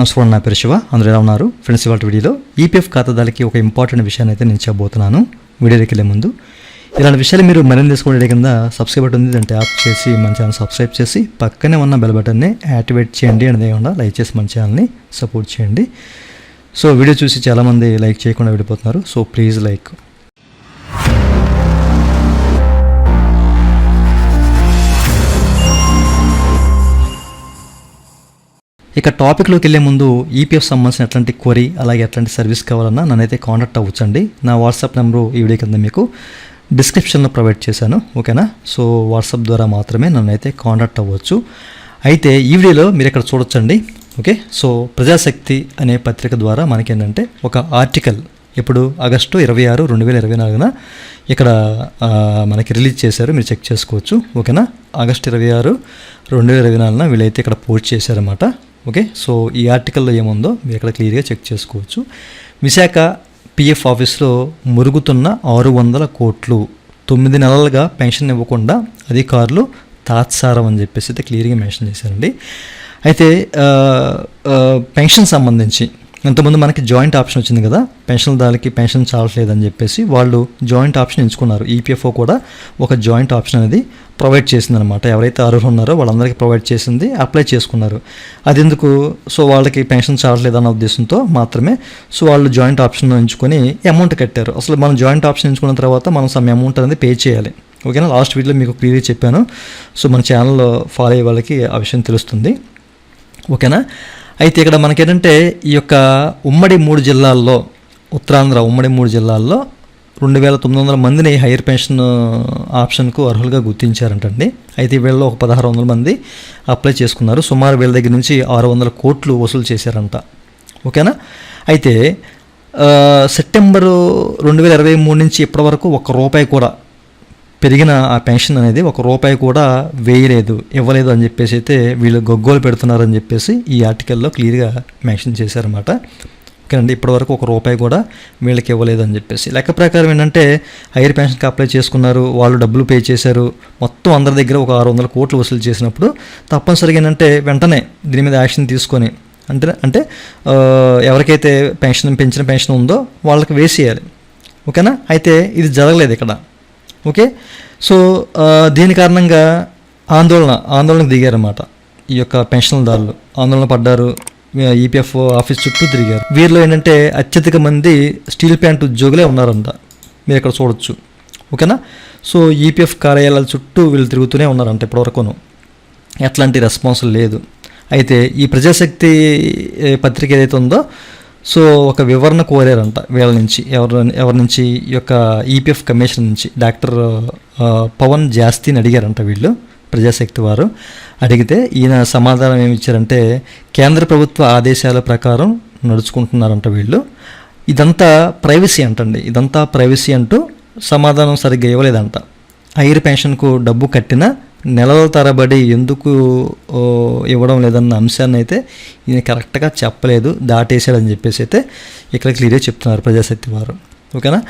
నమస్కారం నా పేరు శివ. అందరూ ఎలా ఉన్నారు? ఫ్రెండ్స్ ఇవాళ వీడియోలో ఈపీఎఫ్ ఖాతాదారులకి ఒక ఇంపార్టెంట్ విషయాన్ని అయితే నేను చెప్పబోతున్నాను. వీడియోకి వెళ్ళే ముందు ఇలాంటి విషయాలు మీరు మరిన్ని తెలుసుకోవడం కింద సబ్స్క్రైబ్ బటన్ ఉంది దాన్ని యాప్ చేసి మన ఛానల్ సబ్స్క్రైబ్ చేసి పక్కనే ఉన్న బెల్ బటన్ని యాక్టివేట్ చేయండి. అనేది కాకుండా లైక్ చేసి మన ఛానల్ని సపోర్ట్ చేయండి. సో వీడియో చూసి చాలామంది లైక్ చేయకుండా వెళ్ళిపోతున్నారు సో ప్లీజ్ లైక్ ఇక టాపిక్లోకి వెళ్ళే ముందు ఈపీఎఫ్ సంబంధించిన ఎట్లాంటి క్వరీ అలాగే ఎట్లాంటి సర్వీస్ కావాలన్నా నన్నైతే కాంటాక్ట్ అవ్వచ్చండి. నా వాట్సాప్ నెంబరు ఈ వీడియో కింద మీకు డిస్క్రిప్షన్లో ప్రొవైడ్ చేశాను ఓకేనా? సో వాట్సాప్ ద్వారా మాత్రమే నన్నైతే కాంటాక్ట్ అవ్వచ్చు. అయితే ఈ వీడియోలో మీరు ఇక్కడ చూడొచ్చండి ఓకే? సో ప్రజాశక్తి అనే పత్రిక ద్వారా మనకేంటంటే ఒక ఆర్టికల్ ఇప్పుడు ఆగస్టు ఇరవై ఆరు రెండు వేల ఇరవై నాలుగున ఇక్కడ మనకి రిలీజ్ చేశారు మీరు చెక్ చేసుకోవచ్చు ఓకేనా? ఆగస్టు ఇరవై ఆరు రెండు వేల ఇరవై నాలుగున వీళ్ళైతే ఇక్కడ పోస్ట్ చేశారన్నమాట. ఓకే సో ఈ ఆర్టికల్లో ఏముందో మీరు ఇక్కడ క్లియర్గా చెక్ చేసుకోవచ్చు. విశాఖ పిఎఫ్ ఆఫీస్లో మురుగుతున్న ఆరు వందల కోట్లు. తొమ్మిది నెలలుగా పెన్షన్ ఇవ్వకుండా అధికారులు తాత్సారం అని చెప్పేసి అయితే క్లియర్గా మెన్షన్ చేశారండి. అయితే పెన్షన్ సంబంధించి ఇంతకుముందు మనకి జాయింట్ ఆప్షన్ వచ్చింది కదా పెన్షన్ దానికి పెన్షన్ చాలట్లేదని చెప్పేసి వాళ్ళు జాయింట్ ఆప్షన్ ఎంచుకున్నారు. ఈపీఎఫ్ఓ కూడా ఒక జాయింట్ ఆప్షన్ అనేది ప్రొవైడ్ చేసింది అనమాట ఎవరైతే అర్హులు ఉన్నారో వాళ్ళందరికీ ప్రొవైడ్ చేసింది అప్లై చేసుకున్నారు. అది ఎందుకు సో వాళ్ళకి పెన్షన్ చాలట్లేదన్న ఉద్దేశంతో మాత్రమే సో వాళ్ళు జాయింట్ ఆప్షన్ ఎంచుకొని అమౌంట్ కట్టారు. అసలు మనం జాయింట్ ఆప్షన్ ఎంచుకున్న తర్వాత మనం సమ్ అమౌంట్ అనేది పే చేయాలి. ఓకేనా? లాస్ట్ వీడియోలో మీకు క్లియర్గా చెప్పాను. సో మన ఛానల్లో ఫాలో అయ్యే వాళ్ళకి ఆ విషయం తెలుస్తుంది. ఓకేనా? అయితే ఇక్కడ మనకేంటంటే ఈ యొక్క ఉమ్మడి మూడు జిల్లాల్లో ఉత్తరాంధ్ర ఉమ్మడి మూడు జిల్లాల్లో రెండు వేల తొమ్మిది వందల మందిని హైయర్ పెన్షన్ ఆప్షన్కు అర్హులుగా గుర్తించారంటండి. అయితే వీళ్ళలో ఒక పదహారు వందల మంది అప్లై చేసుకున్నారు. సుమారు వీళ్ళ దగ్గర నుంచి ఆరు వందల కోట్లు వసూలు చేశారంట. ఓకేనా? అయితే సెప్టెంబరు రెండు వేల ఇరవై మూడు నుంచి ఇప్పటి వరకు ఒక్క రూపాయి కూడా పెరిగిన ఆ పెన్షన్ అనేది ఒక రూపాయి కూడా వేయలేదు ఇవ్వలేదు అని చెప్పేసి అయితే వీళ్ళు గొగ్గోలు పెడుతున్నారని చెప్పేసి ఈ ఆర్టికల్లో క్లియర్గా మెన్షన్ చేశారన్నమాట. ఓకేనండి ఇప్పటివరకు ఒక రూపాయి కూడా వీళ్ళకి ఇవ్వలేదు అని చెప్పేసి. లెక్క ప్రకారం ఏంటంటే హైయర్ పెన్షన్కి అప్లై చేసుకున్నారు వాళ్ళు డబ్బులు పే చేశారు మొత్తం అందరి దగ్గర ఒక ఆరు వందల కోట్లు వసూలు చేసినప్పుడు తప్పనిసరిగా ఏంటంటే వెంటనే దీని మీద యాక్షన్ తీసుకొని అంటే అంటే ఎవరికైతే పెన్షన్ పెంచిన పెన్షన్ ఉందో వాళ్ళకి వేసేయాలి. ఓకేనా? అయితే ఇది జరగలేదు ఇక్కడ. ఓకే సో uh, దీని కారణంగా ఆందోళన ఆందోళనకు దిగారన్నమాట. ఈ యొక్క పెన్షన్దారులు ఆందోళన పడ్డారు. ఈపీఎఫ్ ఆఫీస్ చుట్టూ తిరిగారు. వీరిలో ఏంటంటే అత్యధిక మంది స్టీల్ ప్లాంట్ ఉద్యోగులే ఉన్నారంట. మీరు ఇక్కడ చూడొచ్చు. ఓకేనా? సో ఈపీఎఫ్ కార్యాలయాల చుట్టూ వీళ్ళు తిరుగుతూనే ఉన్నారంట ఇప్పటివరకును. ఎట్లాంటి రెస్పాన్స్ లేదు. అయితే ఈ ప్రజాశక్తి పత్రిక ఏదైతే ఉందో సో ఒక వివరణ కోరారంట వీళ్ళ నుంచి. ఎవరి ఎవరి నుంచి? ఈ యొక్క ఈపీఎఫ్ కమిషన్ నుంచి. డాక్టర్ పవన్ జాస్తిని అడిగారంట వీళ్ళు ప్రజాశక్తి వారు. అడిగితే ఈయన సమాధానం ఏమి ఇచ్చారంటే కేంద్ర ప్రభుత్వ ఆదేశాల ప్రకారం నడుచుకుంటున్నారంట వీళ్ళు. ఇదంతా ప్రైవసీ అంటండి. ఇదంతా ప్రైవసీ అంటూ సమాధానం సరిగ్గా ఇవ్వలేదంట. హైర్ పెన్షన్కు డబ్బు కట్టిన నెలల తరబడి ఎందుకు ఇవ్వడం లేదన్న అంశాన్ని అయితే ఈయన కరెక్ట్గా చెప్పలేదు దాటేశాడని చెప్పేసి అయితే ఇక్కడ క్లియర్గా చెప్తున్నారు ప్రజాశక్తి వారు. ఓకేనా?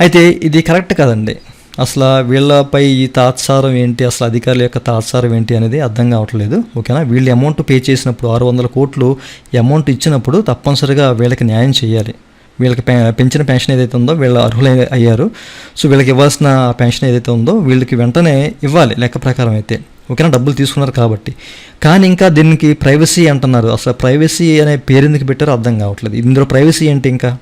అయితే ఇది కరెక్ట్ కాదండి. అసలు వీళ్ళపై ఈ తాత్సారం ఏంటి అసలు అధికారుల యొక్క తాత్సారం ఏంటి అనేది అర్థం కావట్లేదు. ఓకేనా? వీళ్ళు అమౌంట్ పే చేసినప్పుడు ఆరు వందల కోట్లు అమౌంట్ ఇచ్చినప్పుడు తప్పనిసరిగా వీళ్ళకి న్యాయం చేయాలి. వీళ్ళకి పె- పెంచిన పెన్షన్ ఏదైతే ఉందో వీళ్ళు అర్హులు అయ్యారు. సో వీళ్ళకి ఇవ్వాల్సిన పెన్షన్ ఏదైతే ఉందో వీళ్ళకి వెంటనే ఇవ్వాలి లెక్క ప్రకారం అయితే. ఓకేనా? డబ్బులు తీసుకున్నారు కాబట్టి. కానీ ఇంకా దీనికి ప్రైవసీ అంటున్నారు. అసలు ప్రైవసీ అనే పేరు ఎందుకు పెట్టారో అర్థం కావట్లేదు. ఇందులో ప్రైవసీ ఏంటి ఇంకా?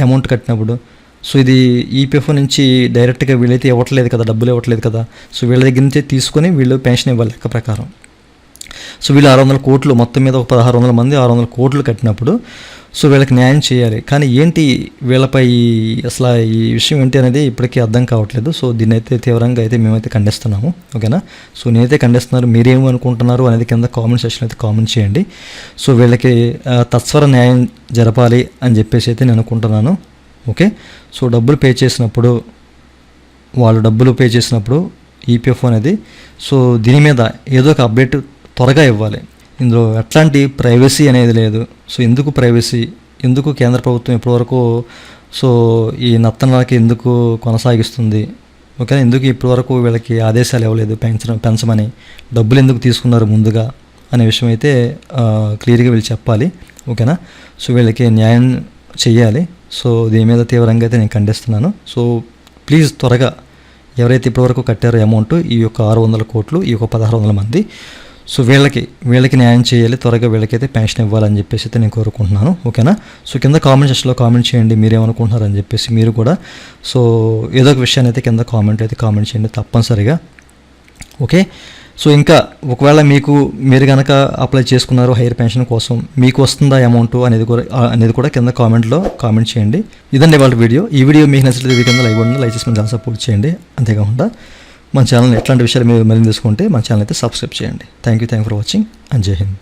అమౌంట్ కట్టినప్పుడు. సో ఇది ఈపీఎఫ్ నుంచి డైరెక్ట్గా వీళ్ళైతే ఇవ్వట్లేదు కదా డబ్బులు ఇవ్వట్లేదు కదా. సో వీళ్ళ దగ్గర నుంచే తీసుకొని వీళ్ళు పెన్షన్ ఇవ్వాలి లెక్క ప్రకారం. సో వీళ్ళు ఆరు వందల కోట్లు మొత్తం మీద ఒక పదహారు వందల మంది ఆరు వందల కోట్లు కట్టినప్పుడు సో వీళ్ళకి న్యాయం చేయాలి. కానీ ఏంటి వీళ్ళపై అసలు ఈ విషయం ఏంటి అనేది ఇప్పటికీ అర్థం కావట్లేదు. సో దీన్ని అయితే తీవ్రంగా అయితే మేమైతే ఖండిస్తున్నాము. ఓకేనా? సో నేనైతే ఖండిస్తున్నారు మీరేమి అనుకుంటున్నారు అనేది కింద కామెంట్ సెక్షన్ అయితే కామెంట్ చేయండి. సో వీళ్ళకి తత్వర న్యాయం జరపాలి అని చెప్పేసి అయితే నేను అనుకుంటున్నాను. ఓకే? సో డబ్బులు పే చేసినప్పుడు వాళ్ళు డబ్బులు పే చేసినప్పుడు ఈపీఎఫ్ అనేది సో దీని మీద ఏదో ఒక అప్డేట్ త్వరగా ఇవ్వాలి. ఇందులో ఎట్లాంటి ప్రైవసీ అనేది లేదు. సో ఎందుకు ప్రైవసీ? ఎందుకు కేంద్ర ప్రభుత్వం ఇప్పటివరకు సో ఈ నత్తనాలకి ఎందుకు కొనసాగిస్తుంది? ఓకే ఎందుకు ఇప్పటివరకు వీళ్ళకి ఆదేశాలు ఇవ్వలేదు పెంచడం పెంచమని? డబ్బులు ఎందుకు తీసుకున్నారు ముందుగా? అనే విషయం అయితే క్లియర్గా వీళ్ళు చెప్పాలి. ఓకేనా? సో వీళ్ళకి న్యాయం చేయాలి సో దీని మీద తీవ్రంగా అయితే నేను ఖండిస్తున్నాను. సో ప్లీజ్ త్వరగా ఎవరైతే ఇప్పటివరకు కట్టారో అమౌంట్ ఈ యొక్క ఆరు వందల కోట్లు ఈ యొక్క పదహారు వందల మంది సో వీళ్ళకి వీళ్ళకి న్యాయం చేయాలి త్వరగా వీళ్ళకైతే పెన్షన్ ఇవ్వాలని చెప్పేసి అయితే నేను కోరుకుంటున్నాను. ఓకేనా? సో కింద కామెంట్ సెక్షన్లో కామెంట్ చేయండి మీరేమనుకుంటున్నారని చెప్పేసి మీరు కూడా. సో ఏదో ఒక విషయాన్ని అయితే కింద కామెంట్ అయితే కామెంట్ చేయండి తప్పనిసరిగా. ఓకే? సో ఇంకా ఒకవేళ మీకు మీరు కనుక అప్లై చేసుకున్నారు హైయర్ పెన్షన్ కోసం మీకు వస్తుందా అమౌంట్ అనేది కూడా అనేది కూడా కింద కామెంట్లో కామెంట్ చేయండి. ఇదండి వాళ్ళ వీడియో. ఈ వీడియో మీకు నచ్చితే కింద లైక్ ఉండండి లైక్ చేసి ఛానల్ సపోర్ట్ చేయండి. అంతేకాకుండా మన ఛానల్ ఎట్లాంటి విషయాలు మీరు మళ్ళీ తీసుకుంటే మన ఛానల్ అయితే సబ్స్క్రైబ్ చేయండి. Thank you thank for watching and జై హింద్